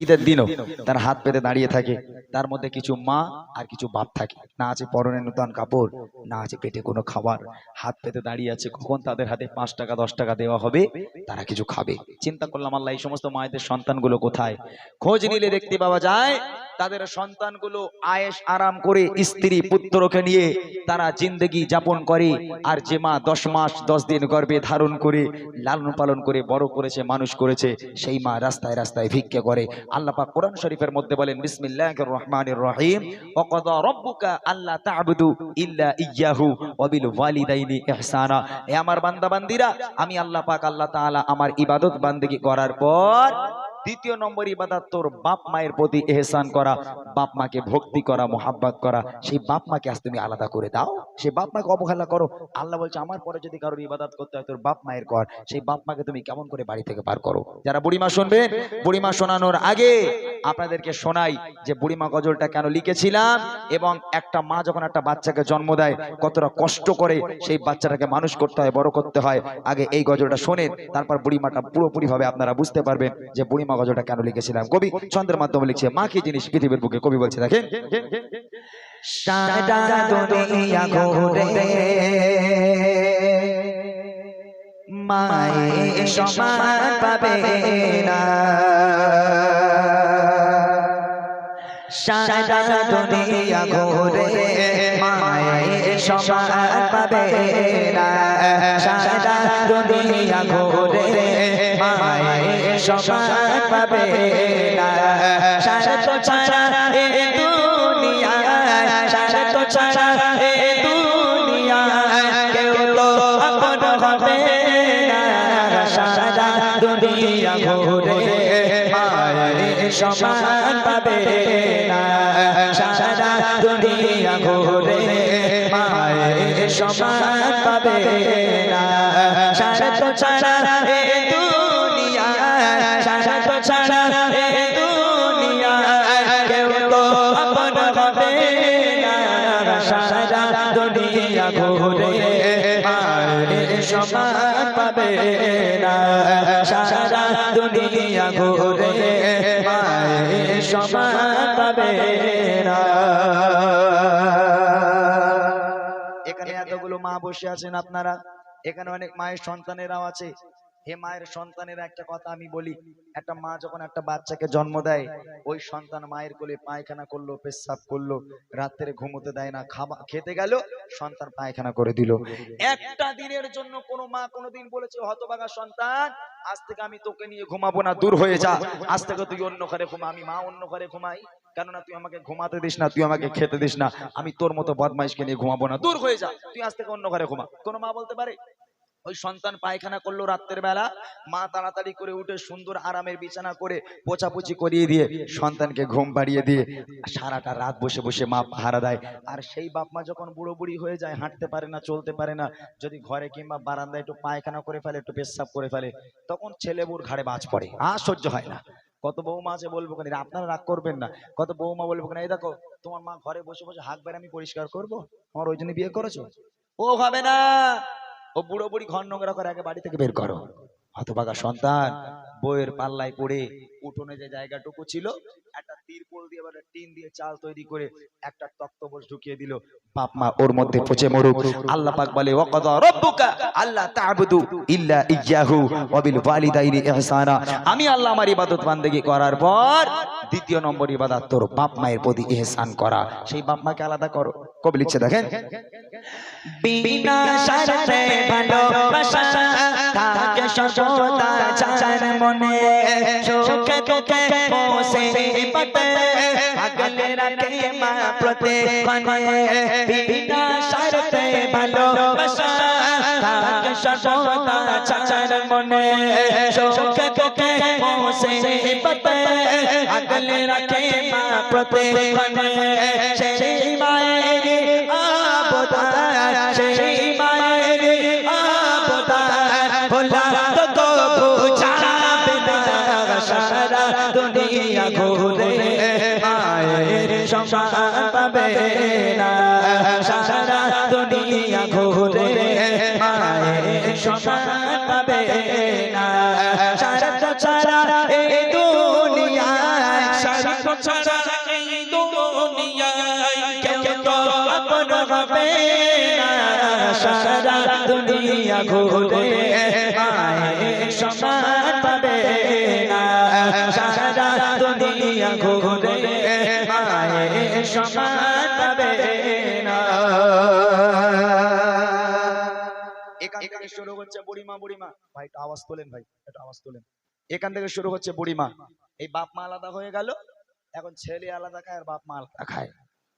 ঈদের দিনও তার হাত পেতে দাঁড়িয়ে থাকে। তার মধ্যে কিছু মা আর কিছু বাপ থাকে। না আছে পরনে নূতন কাপড়, না আছে পেটে কোনো খাবার। হাত পেতে দাঁড়িয়ে আছে কখন তাদের হাতে পাঁচ টাকা, দশ টাকা দেওয়া হবে, তারা কিছু খাবে। চিন্তা করলাম, আল্লাহ, এই সমস্ত মায়েদের সন্তানগুলো কোথায়? খোঁজ নিলে দেখতে পাওয়া যায়, তাদের সন্তানগুলো আয়েস আরাম করে স্ত্রী, পুত্রকে নিয়ে তারা জিন্দগি যাপন করে। আর যে মা দশ মাস, দশ দিন গর্বে ধারণ করে, লালন পালন করে বড় করেছে, মানুষ করেছে, সেই মা রাস্তায় রাস্তায় ভিক্ষা করে। আল্লাহ পাক কোরআন শরীফের মধ্যে বলেন, বিসমিল্লাহির রহমানির রহিম। ওয়াকাদা রাব্বুকা আল্লা তা'বুদু ইল্লা ইয়াহু ওয়া বিল ওয়ালিদাইনি ইহসানা। এ আমার বান্দা বান্দিরা আমি আল্লাহ পাক আল্লাহ তাআলা আমার ইবাদত বান্দেগী করার পর দ্বিতীয় নম্বর ইবাদত তোর বাপ মায়ের প্রতি এহসান করা, বাপ মাকে ভক্তি করা, মোহাব্বত করা, সেই বাপ মাকে আজ তুমি আলাদা করে দাও। সেই বাপ মাকে অবহেলা করো। আল্লাহ বলছে, আমার পরে যদি কারোর ইবাদত করতে হয়, তোর বাপ মায়ের কর। সেই বাপ মাকে তুমি কেমন করে বাড়ি থেকে পার করো? যারা বুড়িমা শুনবেন, বুড়িমা শোনানোর আগে আপনাদেরকে শোনাই যে বুড়িমা গজলটা কেন লিখেছিলাম এবং একটা মা যখন একটা বাচ্চাকে জন্ম দেয়, কতটা কষ্ট করে সেই বাচ্চাটাকে মানুষ করতে হয়, বড় করতে হয়। আগে এই গজলটা শোনেন, তারপর বুড়িমাটা পুরোপুরি ভাবে আপনারা বুঝতে পারবেন যে বুড়িমা গজলটা কেন লিখেছিলাম? কবি ছন্দের মাধ্যমে লিখছে, মা কি জিনিস পৃথিবীর বুকে? কবি বলছে, দেখেন। মায়ের সমান পাবে না। সারা দুনিয়া ঘুরে সমান পাবে না। সমান পাবে না। সারা তো ছাড়া এ দুনিয়া সারা তো ছাড়া এ দুনিয়া কেউ তো আপন হবে না। সারা দুনিয়া সমান পাবে দুনিয়া ঘুরে মায়ের সমান পাবে সারা তো ছাড়া সমান পাবে না। সারা দুনিয়া সমান পাবে না। এখানে এতগুলো মা বসে আছেন আপনারা। এখানে অনেক মায়ের সন্তানেরাও আছে। হে মায়ের সন্তানের, একটা কথা আমি বলি। একটা মা যখন একটা বাচ্চাকে জন্ম দেয়, ওই সন্তান মায়ের কোলে পায়খানা করল, পেশাব করল, রাত্রে ঘুমোতে দেয় না খাবার খেতে গেল, সন্তান পায়খানা করে দিল। একটা দিনের জন্য কোনো মা কোনোদিন বলেছে হতবাগা সন্তান, আজ থেকে আমি তোকে নিয়ে ঘুমাবো না, দূর হয়ে যা। আজ থেকে তুই অন্য ঘরে ঘুমা, আমি মা অন্য ঘরে ঘুমাই। কেননা তুই আমাকে ঘুমাতে দিস না, তুই আমাকে খেতে দিস না। আমি তোর মতো বদমাইশকে নিয়ে ঘুমাবো না, দূর হয়ে যা। তুই আজ থেকে অন্য ঘরে ঘুমা। কোনো মা বলতে পারে? ওই সন্তান পায়খানা করল রাত্রের বেলা, মা তাড়াতাড়ি করে উঠে সুন্দর আরামের বিছানা করে পোছাপুছি করিয়ে দিয়ে সন্তানকে ঘুম পাড়িয়ে দিয়ে সারাটা রাত বসে বসে মা পাহারা দেয়। আর সেই বাপ মা যখন বুড়ো বুড়ি হয়ে যায়, হাঁটতে পারে না, চলতে পারে না, যদি ঘরে কিংবা বারান্দায় একটু পায়খানা করে ফেলে, একটু পেশাব করে ফেলে, তখন ছেলেবুর ঘাড়ে বাজ পড়ে। আর সহ্য হয় না। কত বৌমা আছে বলব কেন আপনারা রাগ করবেন না। কত বৌমা বলব কেন এই দেখো, তোমার মা ঘরে বসে বসে হাত বেড়ে আমি পরিষ্কার করব? আমার ওই জন্য বিয়ে করেছ? ও হবে না। ও বুড়ো বুড়ি ঘর নোংরা করে আগে বাড়ি থেকে বের করো। হতভাগা সন্তান, বইয়ের পাল্লায় পড়ে উঠোনে যে জায়গাটুকু ছিল, একটা তিরপল দিয়ে বা টিন দিয়ে চাল তৈরি করে একটা তক্তবোস ঢুকিয়ে দিল। বাপ মা ওর মধ্যে পচে মরুক। আল্লাহ পাক বলে, ওয়াকাদা রাব্বুকা আল্লাহ তা'বুদু ইল্লা ইয়্যাহু ওয়া বিল ওয়ালিদাইনি ইহসানা। আমি আল্লাহ আমার ইবাদত বান্দেগী করার পর দ্বিতীয় নম্বর ইবাদত তোর বাপ মায়ের প্রতি ইহসান করা। সেই বাপ মাকে আলাদা করো। কবি লিখছে, দেখেন। বিনা শর্তে ভালোবাসা থাকে সর্বদা চার মনে সুখে দুঃখে বসে পতে আগলে রাখে মা প্রতি সেই মায়ের আবদার সেই মায়ের আবদার ভোলা তো বুঝাবে না সারা দুনিয়া ঘুরে মায়ের সংসার পাবে না। সারা দুনিয়া ঘুরে সমান পাবে সারা দুনিয়া ঘুরে সমান পাবে এখান থেকে শুরু হচ্ছে বুড়িমা বুড়িমা। ভাই আওয়াজ তোলেন, ভাই, একটু আওয়াজ তোলেন। এখান থেকে শুরু হচ্ছে বুড়িমা। এই বাপ মা আলাদা হয়ে গেল। এখন ছেলে আলাদা খায় আর বাপ মা আলাদা খায়।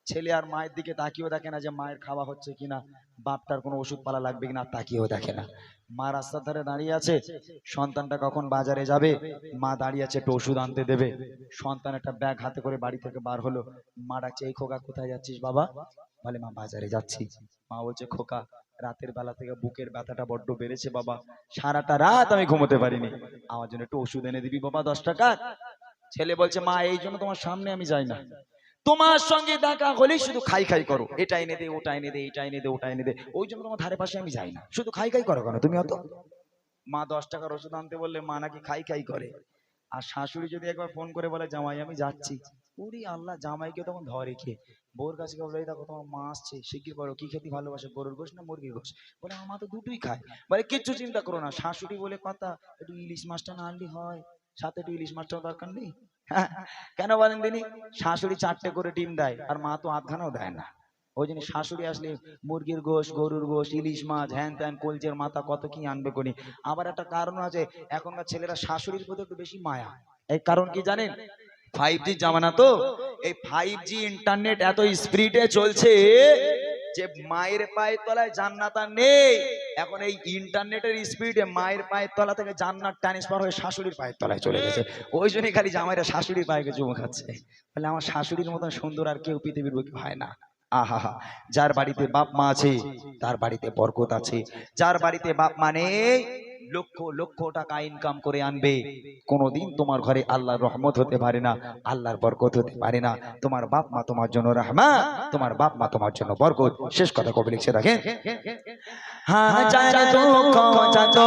ছেলে আর মায়ের দিকে তাকিয়েও দেখে না যে মায়ের খাওয়া হচ্ছে কিনা, বাপটার কোনো ওষুধ পালা লাগবে কিনা তাকিয়েও দেখে না। মা রাস্তার ধারে দাঁড়িয়ে আছে, সন্তানটা কখন বাজারে যাবে, মা দাঁড়িয়ে আছে একটু ওষুধ আনতে দেবে। সন্তান একটা ব্যাগ হাতে করে বাড়ি থেকে বার হলো, মা ডাকছে, এই খোকা, কোথায় যাচ্ছিস বাবা? বলে, মা, বাজারে যাচ্ছি। মা বলছে, খোকা, রাতের বেলা থেকে বুকের ব্যথাটা বড্ড বেড়েছে বাবা। সারাটা রাত আমি ঘুমোতে পারিনি। আমার জন্য একটু ওষুধ এনে দিবি বাবা দশ টাকা। ছেলে বলছে, মা, এই জন্য তোমার সামনে আমি যাই না। তোমার সঙ্গে দেখা হলেই শুধু খাই খাই করো। এটা এনে দে ওটা এনে দে এটা এনে দে ওটা এনে দে। ওই জন্য তোমার ধারে পাশে আমি যাই না। শুধু খাই খাই করো কেন? তুমি অত? মা দশ টাকার ওষুধ আনতে বললে মা নাকি খাই খাই করে। আর শাশুড়ি যদি একবার ফোন করে বলে জামাই আমি যাচ্ছি। উরি আল্লাহ জামাইকে তখন ধরে কে বউর কাছে বলে, দেখো তোমার মা আসছে শিগগির করো। কি খেতে ভালোবাসে? গরুর গোশ না মুরগির গোশ? বলে আমার মা তো দুটোই খায়। বলে কিচ্ছু চিন্তা করো না। শাশুড়ি বলে কথা একটু ইলিশ মাছটা না আনলি হয়। সাথে একটু ইলিশ মাছটাও দরকার নেই? হ্যাঁ, কেন বলেন তিনি? শাশুড়ি চারটে করে ডিম দেয় আর মা তো আধখানাও দেয় না। ওই জন্য শাশুড়ি আসলে মুরগির গোশ গরুর গোশ ইলিশ মাছ হ্যান ত্যান কলচের মাথা কত কি আনবে কোনি? আবার একটা কারণ আছে এখনকার ছেলেরা শাশুড়ির প্রতি একটু বেশি মায়া। এই কারণ কি জানেন? ফাইভ জি জামানা তো? এই ফাইভ জি ইন্টারনেট এত স্পিডে চলছে যে মায়ের পায়ের তলায় জান্নাত নেই। এখন এই ইন্টারনেটের স্পিডে মায়ের পায়ের তলা থেকে জান্নাত ট্রান্সফার হয়ে শাশুড়ির পায়ের তলায় চলে গেছে। ওই জন্যই খালি জামাইরা শাশুড়ির পায়ে চুমু খাচ্ছে। তাহলে আমার শাশুড়ির মতন সুন্দর আর কেউ পৃথিবীর বুকে হয় না। আহা। যার বাড়িতে বাপ মা আছে, তার বাড়িতে বরকত আছে। যার বাড়িতে বাপ মা নেই লক্ষ লক্ষ টাকা ইনকাম করে আনবে। কোনোদিন তোমার ঘরে আল্লাহর রহমত হতে পারে না, আল্লাহর বরকত হতে পারে না। তোমার বাপ মা তোমার জন্য রহমা তোমার বাপ মা তোমার জন্য বরকত। শেষ কথা কবে লিখছে দেখেন হাজার দুঃখ যত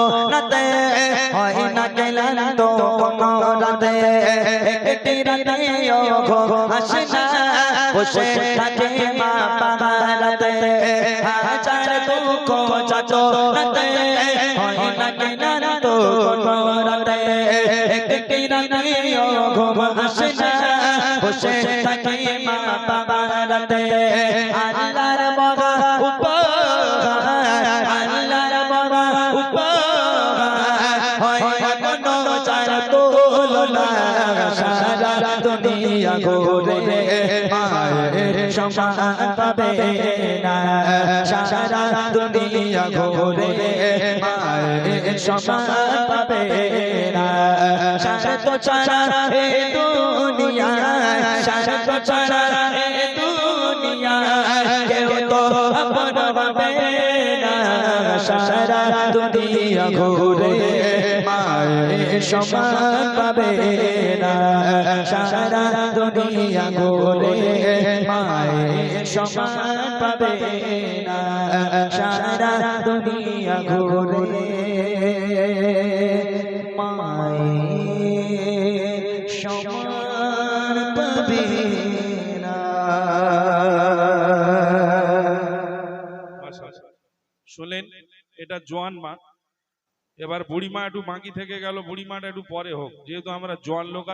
যত রাতে। হয় না কোনো রাতে একটি রাতে ঘো আসে না। বসে থাকে মা পাহাড়াতে আল্লাহর মগা উপহার, আল্লাহর মগা উপহার। হয় কোনো চার তুলনা সারা দুনিয়া ঘুরে। মায়ের সমান পাবে না সারা দুনিয়া ঘুরে মায়ের সমান পাবে না সারা তো এ দুনিয়া সারা তো এ দুনিয়া কেউ তো হবে না সারা দুনিয়া ঘুরে সমান পাবে সারা দুনিয়া মায়ের সমান পাবে সারা দুনিয়া মায়ের সমান পাবে শুনলেন, এটা জোয়ান মা। এবার বুড়িমা একটু বাকি থেকে গেল বুড়িমাটা একটু পরে হোক যেহেতু আমরা জোয়ান লোক